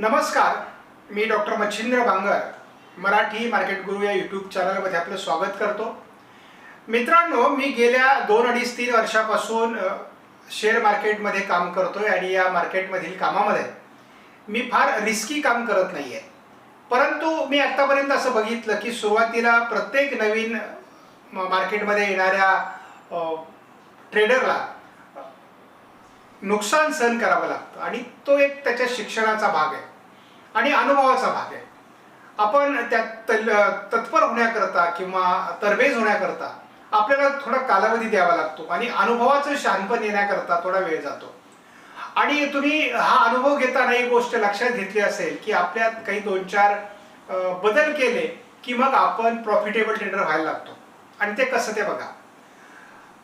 नमस्कार मी doctor Machhindra Bangar Marathi market गुरु या यूट्यूब चॅनलमध्ये आपलं स्वागत करतो. मित्रांनो मी गेल्या दोन अडीच तीन वर्षापासून शेअर मार्केटमध्ये काम करतोय आणि या मार्केटमधील कामामध्ये मी फार रिस्की काम करत नाही आहे परंतु मी आत्तापर्यंत असं बघितलं की सुरुवातीला प्रत्येक नवीन म- मार्केटमध्ये येणाऱ्या ट्रेडरला नुकसान सहन करावं लागतं आणि तो एक त्याच्या शिक्षणाचा भाग आहे. आणि अनुभवाचा भाग आहे. आपण त्यात तत्पर होण्याकरता किंवा तरबेज होण्याकरता आपल्याला थोडा कालावधी द्यावा लागतो आणि अनुभवाचं शानपण येण्याकरता थोडा वेळ जातो. आणि तुम्ही हा अनुभव घेताना ही गोष्ट लक्षात घेतली असेल की आपल्यात काही दोन चार बदल केले की मग आपण प्रॉफिटेबल ट्रेडर व्हायला लागतो. आणि ते कसं ते बघा.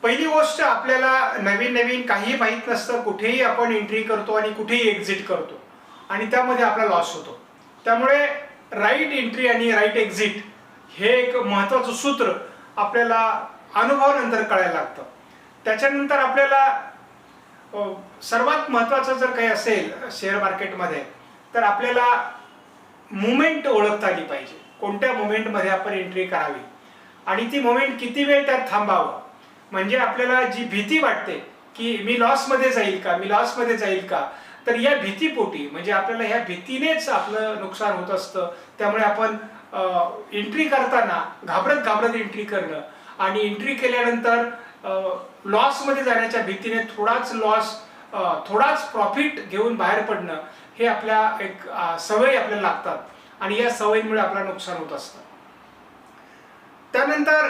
पहिली गोष्ट आपल्याला नवीन नवीन काही माहीत नसतं कुठेही आपण एंट्री करतो आणि कुठेही एक्झिट करतो. आणि त्यामध्ये आपला लॉस होतो. त्यामुळे राईट एंट्री आणि राईट एक्झिट हे एक महत्त्वाचं सूत्र आपल्याला अनुभवानंतर कळायला लागतं. त्याच्यानंतर आपल्याला सर्वात महत्त्वाचं जर काही असेल शेअर मार्केटमध्ये तर आपल्याला मुमेंट ओळखता आली पाहिजे. कोणत्या मुमेंटमध्ये आपण एंट्री करावी? आणि ती मुमेंट किती वेळ त्यात थांबावं? म्हणजे आपल्याला जी भीती वाटते की मी लॉसमध्ये जाईल का? मी लॉसमध्ये जाईल का? तर या भीतीपोटी म्हणजे आपल्याला ह्या भीतीनेच आपलं नुकसान होत असतं. त्यामुळे आपण एंट्री करताना घाबरत घाबरत एंट्री करणं. आणि एंट्री केल्यानंतर लॉसमध्ये जाण्याच्या भीतीने थोडाच लॉस थोडाच प्रॉफिट घेऊन बाहेर पडणं हे आपल्या एक सवयी आपल्याला लागतात. आणि या सवयींमुळे आपला नुकसान होत असतं. त्यानंतर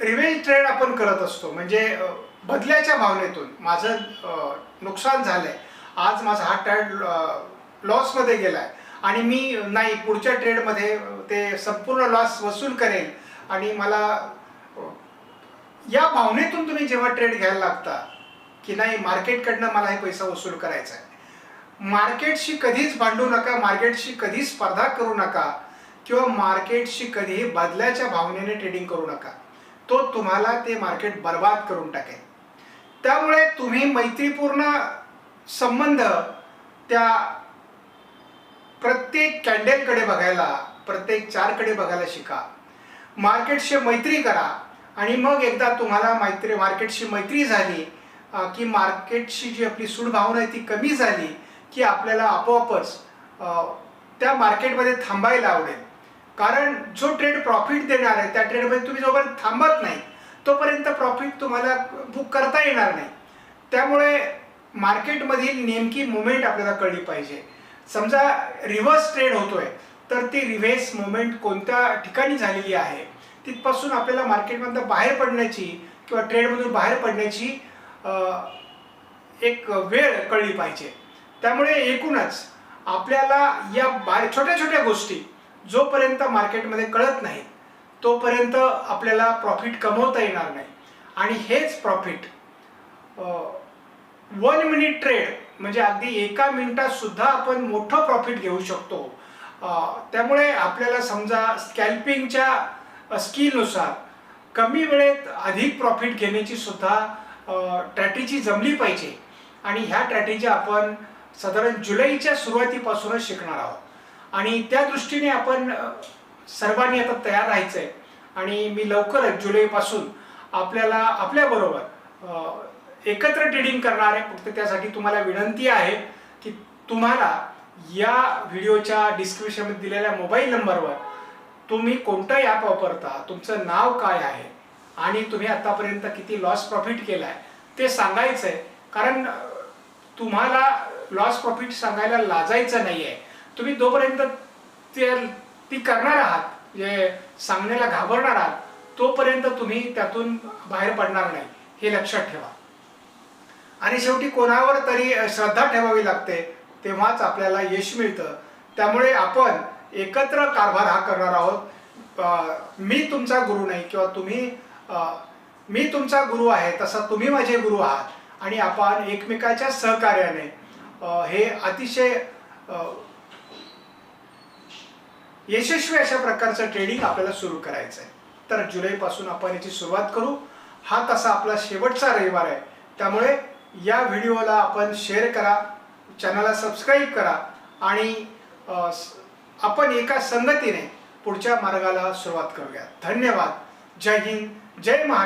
रिव्हेंज ट्रेड आपण करत असतो. म्हणजे बदल्याच्या भावनेतून माझं नुकसान झालंय. आज माझा हा ट्रेड लॉसमध्ये गेलाय. आणि मी नाही पुढच्या ट्रेडमध्ये ते संपूर्ण लॉस वसूल करेल. आणि मला या भावनेतून तुम्ही जेव्हा ट्रेड घ्यायला लागता की नाही मार्केटकडनं मला हे पैसा वसूल करायचा आहे मार्केटशी कधीच भांडू नका मार्केटशी कधीच स्पर्धा करू नका किंवा मार्केटशी कधीही बदल्याच्या भावनेने ट्रेडिंग करू नका. तो तुम्हाला ते मार्केट बर्बाद करून टाकेल. त्यामुळे तुम्ही मैत्रीपूर्ण संबंध त्या प्रत्येक कॅन्डेलकडे बघायला प्रत्येक चारकडे बघायला शिका. मार्केटशी मैत्री करा आणि मग एकदा तुम्हाला मैत्री मार्केटशी मैत्री झाली की मार्केटची जी आपली सूडभावना आहे ती कमी झाली की आपल्याला आपोआपच त्या मार्केटमध्ये थांबायला आवडेल. कारण जो ट्रेड प्रॉफिट देणार आहे त्या ट्रेडमध्ये तुम्ही जोपर्यंत थांबत नाही तोपर्यंत प्रॉफिट तुम्हाला बुक करता येणार नाही. त्यामुळे मार्केटमधील नेमकी मुवमेंट आपल्याला कळली पाहिजे. समजा रिव्हर्स ट्रेड होतोय तर ती रिव्हर्स मुवमेंट कोणत्या ठिकाणी झालेली आहे? तिथपासून आपल्याला मार्केटमधनं बाहेर पडण्याची किंवा ट्रेडमधून बाहेर पडण्याची एक वेळ कळली पाहिजे. त्यामुळे एकूणच आपल्याला या बाहेर छोट्या छोट्या गोष्टी जोपर्यंत मार्केटमध्ये कळत नाहीत तोपर्यंत आपल्याला प्रॉफिट कमवता येणार नाही. आणि हेच प्रॉफिट वन मिनिट ट्रेड म्हणजे अगदी एका मिनिटात सुद्धा आपण मोठं प्रॉफिट घेऊ शकतो. त्यामुळे आपल्याला समजा स्कॅल्पिंगच्या स्किलनुसार कमी वेळेत अधिक प्रॉफिट घेण्याची सुद्धा स्ट्रॅटेजी जमली पाहिजे. आणि ह्या स्ट्रॅटेजी आपण साधारण जुलैच्या सुरुवातीपासूनच शिकणार आहोत. आणि त्या दृष्टीने आपण सर्वांनी आता तयार राहायचं आहे आणि मी लवकरच जुलैपासून आपल्याला आपल्याबरोबर एकत्र ट्रेडिंग करणार आहे फक्त त्यासाठी तुम्हाला विनंती आहे की तुम्हाला या व्हिडिओच्या डिस्क्रिप्शनमध्ये दिलेल्या मोबाईल नंबरवर तुम्ही कोणतं ॲप वापरता तुमचं नाव काय आहे आणि तुम्ही आतापर्यंत किती लॉस प्रॉफिट केला आहे ते सांगायचं आहे कारण तुम्हाला लॉस प्रॉफिट सांगायला लाजायचं नाही आहे तुम्ही जोपर्यंत ते ती करणार आहात जे सांगण्याला घाबरणार आहात तोपर्यंत तुम्ही त्यातून बाहेर पडणार नाही. हे लक्षात ठेवा. आणि शेवटी कोणावर तरी श्रद्धा ठेवावी लागते तेव्हाच आपल्याला यश मिळतं. त्यामुळे आपण एकत्र कारभार हा करणार आहोत. मी तुमचा गुरु नाही किंवा तुम्ही मी तुमचा गुरु आहे तसा तुम्ही माझे गुरु आहात. आणि आपण एकमेकाच्या सहकार्याने हे अतिशय यशस्वी अशा प्रकारचं ट्रेडिंग आपल्याला सुरू करायचं आहे. तर जुलैपासून आपण याची सुरुवात करू. हा तसा आपला शेवटचा रविवार आहे. त्यामुळे या व्हिडिओला आपण शेअर करा चॅनलला सबस्क्राईब करा आणि आपण एका संगतीने पुढच्या मार्गाला सुरुवात करूया. धन्यवाद. जय हिंद. जय महाराष्ट्र.